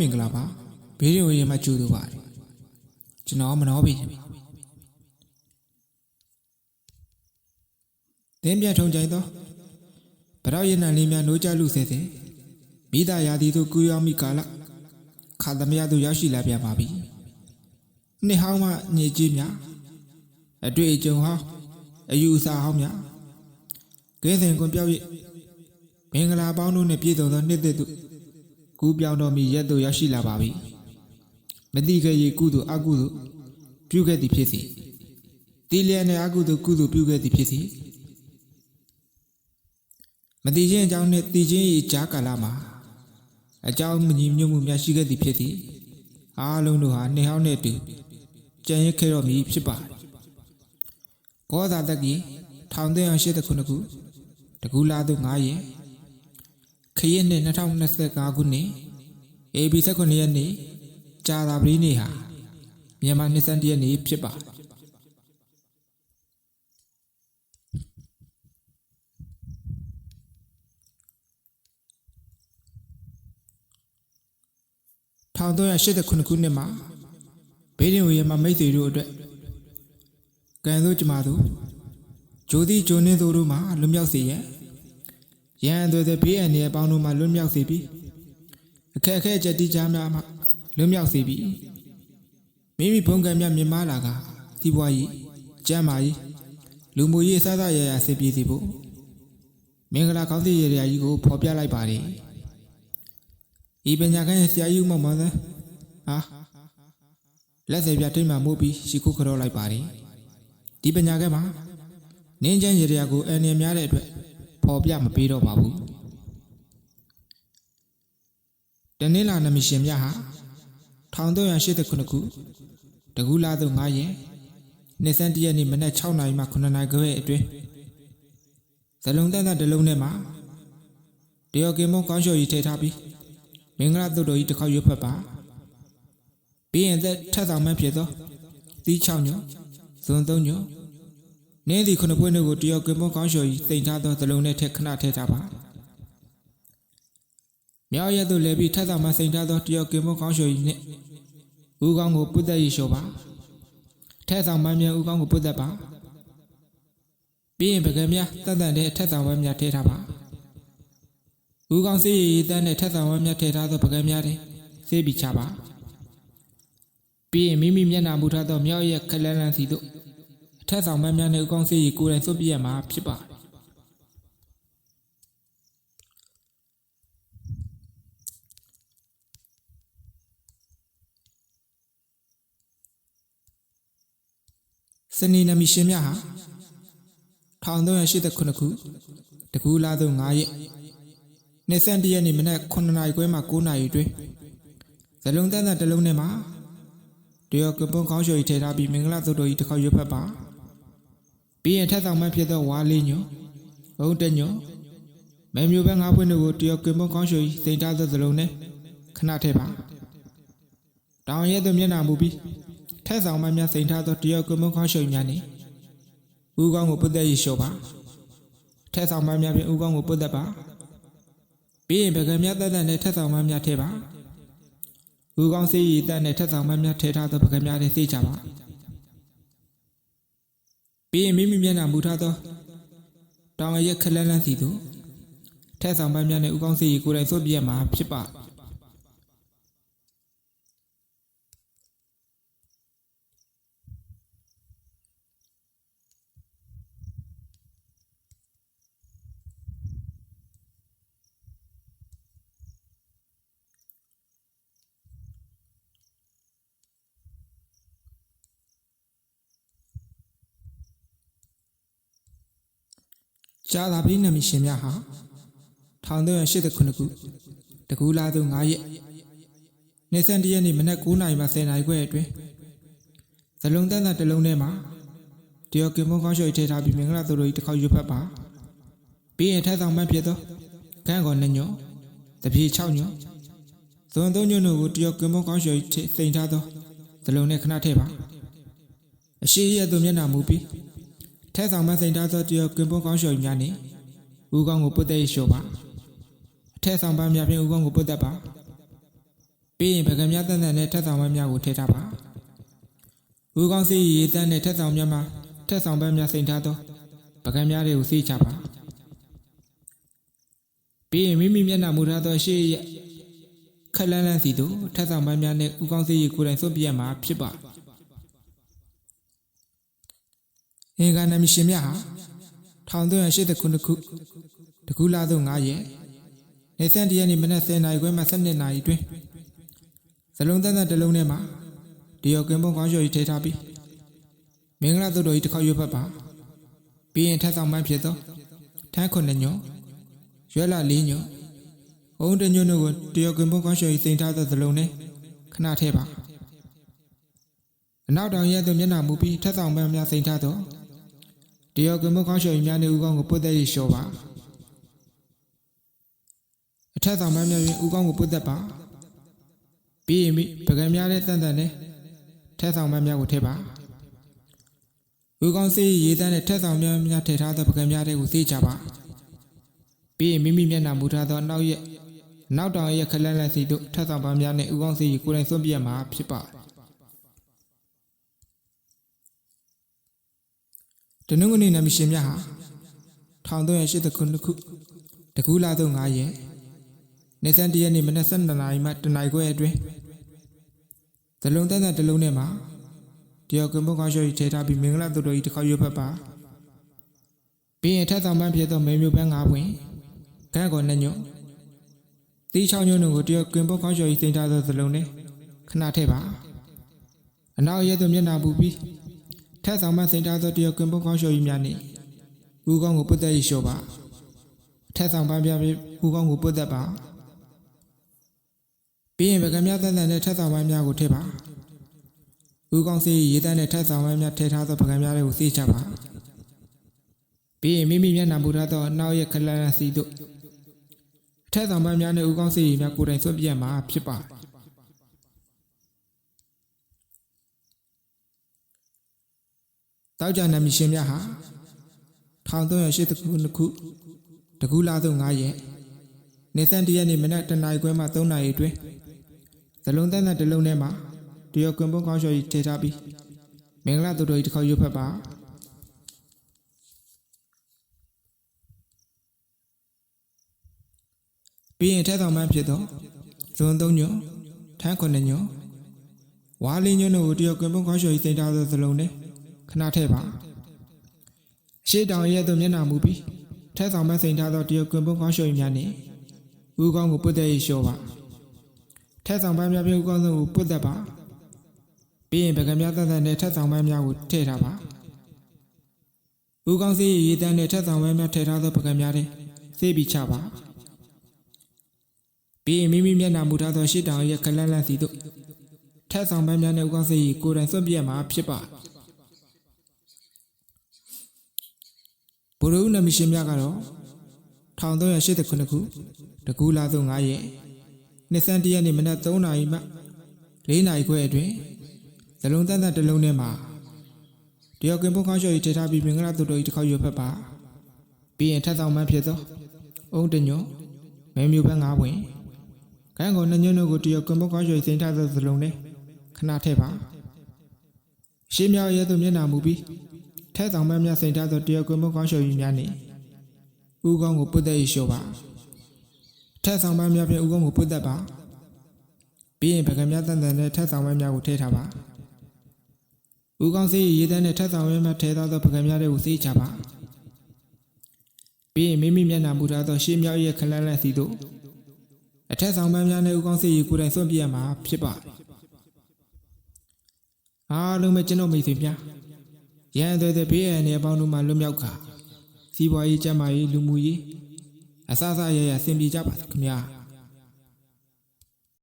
မင်္ဂလာပါဘေးရီယိုရင်မှကြိုးတူပါတယ်ကျွန်တော်မနှောပြီတင်းပြထုံကြိုင်သောဗရောက်ရည်နံလေးများနိုးကြလူဆဲဆဲမိသားရာသီသို့ကူရောက်မိကာလခါသမယသို့ရောက်ရှိလာပြန်ပါပြီနှစ်ဟောင်းမှညစ်ကြေးများအတွေ့အကြုံဟောင်းအယူအဆဟောင်းများကဲစဉ်ကွန်ပြောက်၍မင်္ဂလာပေါင်းတို့နှင့်ပြည့်စုံသောနှစ်သက်သို့ ကူးပြောင်းတော်မူရက်သို့ရောက်ရှိလာပါပြီမတိခဲ့ရေကုသိုလ်အကုသိုလ်ပြုခဲ့သည်ဖြစ်စီတီလျက်နဲ့အကုသိုလ်ကုသိုလ်ပြုခဲ့သည်ဖြစ်စီမတိခြင်းအကြောင်းနဲ့တည်ခြင်း၏ကြားကာလမှာအကြောင်းမညီညွတ်မှုများရှိခဲ့သည်ဖြစ်သည်အားလုံးတို့ဟာနှဟောင်းနဲ့အတူကြံရစ်ခဲ့တော်မူဖြစ်ပါတယ်ကောသာတက္ကီ1380ခုနှစ်ခုတကူလာသူ9ရက် ခရစ်နှစ်2025ခုနှစ် AB 19ရက်နေ့ကြာသာပတိနေ့ဟာမြန်မာနှစ်စံတရက်နေ့ဖြစ်ပါ1389ခုနှစ်မှာဘေးရင်ဝေမှာမိတ်ဆွေတို့အတွက်ကံတို့ကြမှာတို့ဂျိုသည်ဂျိုနေတို့တို့မှာလွတ်မြောက်စေရန် ရန်သွေတဲ့ဘေးအန္တရာယ်ပေါင်းတို့မှလွတ်မြောက်စေပြီးအခက်အခဲချက်တိကြားများမှလွတ်မြောက်စေပြီးမိမိဘုံကံများမြင်မာလာကဒီဘွားကြီးကျမ်းမာကြီးလူမှုရေးစသရရဆေးပြေးစေဖို့မင်္ဂလာကောင်းသည့်ရရာကြီးကိုဖော်ပြလိုက်ပါတယ်ဤပညာခန်းရဲ့ဆရာကြီးဦးမောင်မောင်သန်းဟာလက်စေပြထိမ့်မှမို့ပြီးရှိခုခရောလိုက်ပါတယ်ဒီပညာခန်းမှာနင်းချမ်းရရာကိုအန္တရာယ်များတဲ့အတွက် ဖော်ပြမပေးတော့ပါဘူးတနင်္လာနမရှင်မြတ်ဟာ1389ခုတကူလာသို့9ရက်နှစ်စန်းတရက်နေ့မနက်6နာရီမှ9နာရီခွဲအတွင်းဇလုံးတန်တလုံးထဲမှာတယောကင်မုံကောင်းလျှော်ကြီးထည့်ထားပြီးမင်္ဂလာတုတ်တော်ကြီးတစ်ခေါက်ရွတ်ဖက်ပါပြီးရင်သက်ထက်ဆောင်မှဖြစ်သောတီး6ညဇွန်3ည နင်းသည်ခုနှစ်ပွင့်တို့ကိုတယောက်ကင်ပွန်ကောင်းလျှော်ကြီးတင်ထားသောသလုံးနဲ့ထက်ခဏထည့်ထားပါမြောက်ရက်သို့လဲပြီးထက်ဆောင်မှစိန်ထားသောတယောက်ကင်ပွန်ကောင်းလျှော်ကြီးနှင့်ဦးကောင်းကိုပုတ်သက်ရလျှော်ပါထက်ဆောင်မှမြန်ဦးကောင်းကိုပုတ်သက်ပါပြီးရင်ပကံများတန်တန်တဲ့ထက်ဆောင်မှများထည့်ထားပါဦးကောင်းစေးရည်တန်းနဲ့ထက်ဆောင်မှများထည့်ထားသောပကံများတွေစေးပြီးချပါပြီးရင်မိမိမျက်နှာမူထားသောမြောက်ရက်ခက်လန်းလန်းစီတို့အ ထက်ဆောင်မန်းများနဲ့ဥကောင်းစေးကြီးကိုယ်တိုင်စွတ်ပြည့်ရမှာဖြစ်ပါတယ်စနေနမီရှင်မြဟာ1389ခုတကူလာသို့9ရက်နှစ်ဆန်တရက်နေ့မနက်9နာရီခွဲမှ9နာရီအတွင်းဇလုံးတန်းတန်တစ်လုံးထဲမှာတရောကပွန်ကောင်းလျှော်ကြီးထည့်ထားပြီးမင်္ဂလာသုတ်တော်ကြီးတစ်ခေါက်ရွတ်ဖက်ပါ ပြီးရင်ထက်ဆောင်မှဖြစ်သောဝါလေးညွန်ဘုံတညွန်မဲမျိုးပဲငါးဖွင့်တို့ကိုတယောက်ကင်မွန်ကောင်းရွှေစိန်ထားသောသလုံးနဲ့ခဏထည့်ပါတောင်ရဲသို့မျက်နှာမူပြီးထက်ဆောင်မှများစိန်ထားသောတယောက်ကင်မွန်ကောင်းရွှေများနေဦးကောင်းကိုပုတ်သက်ရလျှော့ပါထက်ဆောင်မှများဖြင့်ဦးကောင်းကိုပုတ်သက်ပါပြီးရင်ပကံများတက်တက်နဲ့ထက်ဆောင်မှများထည့်ပါဦးကောင်းစေးရည်တက်နဲ့ထက်ဆောင်မှများထည့်ထားသောပကံများတွေသိကြပါ ပြီးရင်မိမိမျက်နှာမူထားသောတောင်အရက်ခက်လန်းလန်းစီသို့ထက်ဆောင်ပန်းများနဲ့ဥကောင်းစီကိုယ်တိုင်စွတ်ပြက်မှာဖြစ်ပါ ကြာသာပရိနမီရှင်များဟာ1389ခုတကူလာသူ9ရက်နေစံတရက်နေ့မနက်9နာရီမှ10နာရီခွဲအတွင်းဇလုံးတန်းတန်တစ်လုံးထဲမှာတယောကင်မွန်ကောင်းရွှေထည့်ထားပြီးမင်္ဂလာသူတို့ကြီးတစ်ခေါက်ရွတ်ဖက်ပါပြီးရင်ထက်ဆောင်မှဖြစ်သောခန်းကောနှစ်ညွန်တပြေ6ညွန်ဇွန်3ညွန်တို့ကိုတယောကင်မွန်ကောင်းရွှေထည့်စိန်ထားသောဇလုံးနဲ့ခဏထည့်ပါအရှိရသို့မျက်နှာမူပြီး ထဲဆောင်မစိန်ထားသောတယောကင်ပွန်ကောင်းလျှော်များနေဦးကောင်းကိုပုတ်တဲ့လျှော်ပါအထက်ဆောင်ပန်းများဖြင့်ဦးကောင်းကိုပုတ်တတ်ပါပြီးရင်ပကံများတန်တန်နဲ့ထက်ဆောင်ပန်းများကိုထည့်ထားပါဦးကောင်းစီရေတန်းနဲ့ထက်ဆောင်များမှာထက်ဆောင်ပန်းများစိန်ထားသောပကံများတွေကိုစီးချပါပြီးရင်မိမိမျက်နှာမူထားသောရှေ့ရဲ့ခက်လန်းလန်းစီတို့ထက်ဆောင်ပန်းများနဲ့ဦးကောင်းစီရေကိုယ်တိုင်စွန့်ပြရမှာဖြစ်ပါ အင်္ဂါနမရှင်မြတ်ဟာ1380ခုနှစ်ခုတကူလာသို့9ရက်နေဆန်တရက်နေ့မနက်10:00နာရီခွဲမှ12:00နာရီတွင်ဇလုံးတန်းတန်းတစ်လုံးထဲမှာဒီရောကင်ပုံကောင်းလျှော်ကြီးထည့်ထားပြီးမင်္ဂလာသုတ်တော်ကြီးတစ်ခေါက်ရွတ်ဖတ်ပါပြီးရင်ထက်ဆောင်မှန်းဖြစ်သောထန်းခုနှစ်ညွန့်ရွက်လာလေးညွန့်အုံးတစ်ညွန့်တို့ကိုဒီရောကင်ပုံကောင်းလျှော်ကြီးတင်ထားသောဇလုံးနဲ့ခဏထည့်ပါအနောက်တောင်ရဲသို့မျက်နှာမူပြီးထက်ဆောင်မှန်းများစိန်ထားသော ဒီရောကင်ပုံကောင်းလျှော်ကြီးများနဲ့ဥကောင်းကိုပုတ်သက်ရလျှော်ပါအထက်ဆောင်မှန်းများတွင်ဥကောင်းကိုပုတ်သက်ပါပြီးရင်မိပကံများတဲ့တန်တန်နဲ့ထက်ဆောင်မများကိုထည့်ပါဦးကောင်းစေးရေတန်းနဲ့ထက်ဆောင်များများထည့်ထားသောပကံများတွေကိုစေးချပါပြီးရင်မိမိမျက်နှာမူထားသောနောက်ရက်နောက်တောင်ရက်ခလန်းလန်းစီတို့ထက်ဆောင်ပန်းများနဲ့ဦးကောင်းစေးကိုယ်တိုင်စွန့်ပြရမှာဖြစ်ပါတ နင်္ဂနွေနမရှင်များဟာ1380ခုနှစ်ခုတကူလာသော9ရက်နေစံတရက်နေ့မနက်7:00နာရီမှတနာရီခွဲအတွင်းဇလုံးတန်းတန်းတစ်လုံးထဲမှာတယောက်ကမုတ်ကောင်းရှော်ကြီးထည့်ထားပြီးမင်္ဂလာတုတ်တော်ကြီးတစ်ခေါက်ရွတ်ဖက်ပါပြီးရင်ထက်ဆောင်ပန်းဖြစ်သောမေမျိုးပန်း၅ပွင့်ကန်းကောနှစ်ညွတ်တီးချောင်းညွတ်တို့ကိုတယောက်ကင်ပုတ်ကောင်းရှော်ကြီးတင်ထားသောဇလုံးနဲ့ခဏထည့်ပါအနောက်ရဲသို့မျက်နှာပူပြီး ထက်ဆောင်ပန်းတင်ထားသောတယောက်ကင်ပုတ်ကောင်းရှော်ကြီးများနဲ့ဦးကောင်းကိုပုတ်သက်ရလျှော်ပါထက်ဆောင်ပန်းပြပြီးဦးကောင်းကိုပုတ်သက်ပါပြီးရင်ပကံများတန်တန်နဲ့ထက်ဆောင်ပန်းများကိုထည့်ပါဦးကောင်းစီရေတန်းနဲ့ထက်ဆောင်ပန်းများထည့်ထားသောပကံများတွေကိုစီးချပါပြီးရင်မိမိမျက်နှာမူထားသောအနောက်ရဲ့ခလန်းစီတို့ထက်ဆောင်ပန်းများနဲ့ဦးကောင်းစီရေများကိုယ်တိုင်ဆွတ်ပြတ်မှာဖြစ်ပါ တောက်ကြနမီရှင်များဟာ1380ခုနှစ်ခုတကူလာသို့9ရက်နေစံတရက်နေ့မနက်တနာရီခွဲမှ3နာရီအတွင်းဇလုံးတန်းတန်းတစ်လုံးထဲမှာတရောကွန်ပုံကောင်းလျှော်ကြီးထည့်ထားပြီးမင်္ဂလာတုတ်တော်ကြီးတစ်ခေါက်ရွတ်ဖက်ပါပြီးရင်ထက်ဆောင်မှန်းဖြစ်သောဇွန်3ညွန်ထန်း9ညွန်ဝါလေးညွန်တို့ကိုတရောကွန်ပုံကောင်းလျှော်ကြီးတင်ထားသောဇလုံးနဲ့ ခဏထည့်ပါအရှိတောင်ရဲ့သို့မျက်နှာမူပြီးထက်ဆောင်မှန်းစိန်ထားသောတရောကွန်ပုံကောင်းလျှော်ကြီးများနဲ့ဦးကောင်းကိုပုတ်တဲ့ရေလျှော်ပါထက်ဆောင်ပန်းများပြင်ဦးကောင်းဆုံးကိုပုတ်သက်ပါပြီးရင်ပကံများသက်သက်နဲ့ထက်ဆောင်ပန်းများကိုထည့်ထားပါဦးကောင်းစီရေတန်းနဲ့ထက်ဆောင်ပန်းများထည့်ထားသောပကံများတဲ့စေးပြီးချပါပြီးရင်မိမိမျက်နှာမူထားသောရှစ်တောင်ရဲ့ခလန်းလန်းစီတို့ထက်ဆောင်ပန်းများနဲ့ဦးကောင်းစီကိုယ်တိုင်စွန့်ပြတ်မှာဖြစ်ပါ ဘုရုနမရှင်များကတော့1389ခုတကူလာသို့9ရက်နှစ်ဆန်းတရက်နေ့မနက်3နာရီမှ4နာရီခွဲအတွင်းဇလုံးတန်းတန်းတစ်လုံးထဲမှာတယောက်ကင်ပုတ်ခေါင်းလျှော်ကြီးထည့်ထားပြီးမင်္ဂလာတုတ်တော်ကြီးတစ်ခေါက်ရွတ်ဖက်ပါပြီးရင်ထက်ဆောင်မှန်းဖြစ်သောအုံးတညွန့်မဲမျိုးပန်း9ဝင်ကန်းကုန်နှစ်ညွန့်တို့ကိုတယောက်ကင်ပုတ်ခေါင်းလျှော်ကြီးတင်ထားသောဇလုံးနဲ့ခဏထည့်ပါရှင်းမြောက်ရဲသို့မျက်နှာမူပြီး ထက်ဆောင်မှန်းများစိန်ထားသောတယောက်ကင်ပုတ်ခေါင်းလျှော်ကြီးများနဲ့ဦးကောင်းကိုပုတ်သက်ရလျှော်ပါထက်ဆောင်ပန်းများဖြင့်ဦးကောင်းကိုပုတ်သက်ပါပြီးရင်ပကံများတန်တန်နဲ့ထက်ဆောင်ပန်းများကိုထည့်ထားပါဦးကောင်းစေးရေတန်းနဲ့ထက်ဆောင်ပန်းများထည့်ထားသောပကံများတွေကိုစေးချပါပြီးရင်မိမိမျက်နှာမူထားသောရှေးမြောက်ရဲ့ခလန်းလန့်စီတို့အထက်ဆောင်ပန်းများနဲ့ဦးကောင်းစေးရေကိုယ်တိုင်စွန့်ပြရမှာဖြစ်ပါအားလုံးပဲကျွန်တော်မိတ်ဆွေများ ရန်သွဲတဲ့ဘေးအန္တရာယ်ပေါင်းတို့မှလွတ်မြောက်ခါစီးပွားရေးကျန်းမာရေးလူမှုရေးအစအစရရဆင်ပြေကြပါစေခင်ဗျာ